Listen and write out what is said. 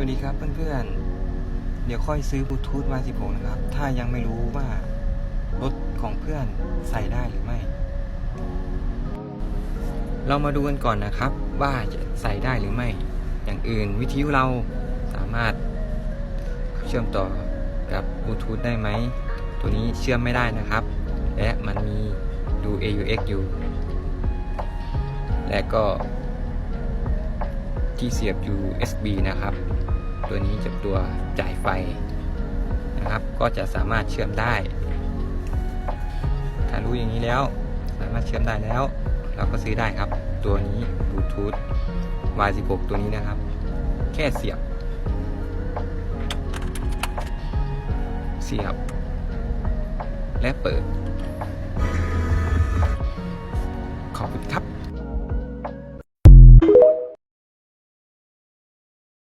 วัสดีครับเพื่อนๆ เดี๋ยวค่อยซื้อบลูทูธมา16 นะครับ ถ้ายังไม่รู้ว่ารถของเพื่อนใส่ได้หรือไม่ เรามาดูกันก่อนนะครับ ว่าจะใส่ได้หรือไม่ อย่างอื่นวิทยุเราสามารถเชื่อมต่อกับบลูทูธได้ไหม ตัวนี้เชื่อมไม่ได้นะครับ และมันมีดู AUX อยู่ และก็ที่เสียบ USB นะครับ ตัวนี้จะตัวจ่ายไฟนะครับ ก็จะสามารถเชื่อมได้ ถ้ารู้อย่างนี้แล้ว สามารถเชื่อมได้แล้ว เราก็ซื้อได้ครับ ตัวนี้บลูทูธ Y16 ตัวนี้นะครับ แค่เสียบ เสียบ และเปิด ขอบคุณครับ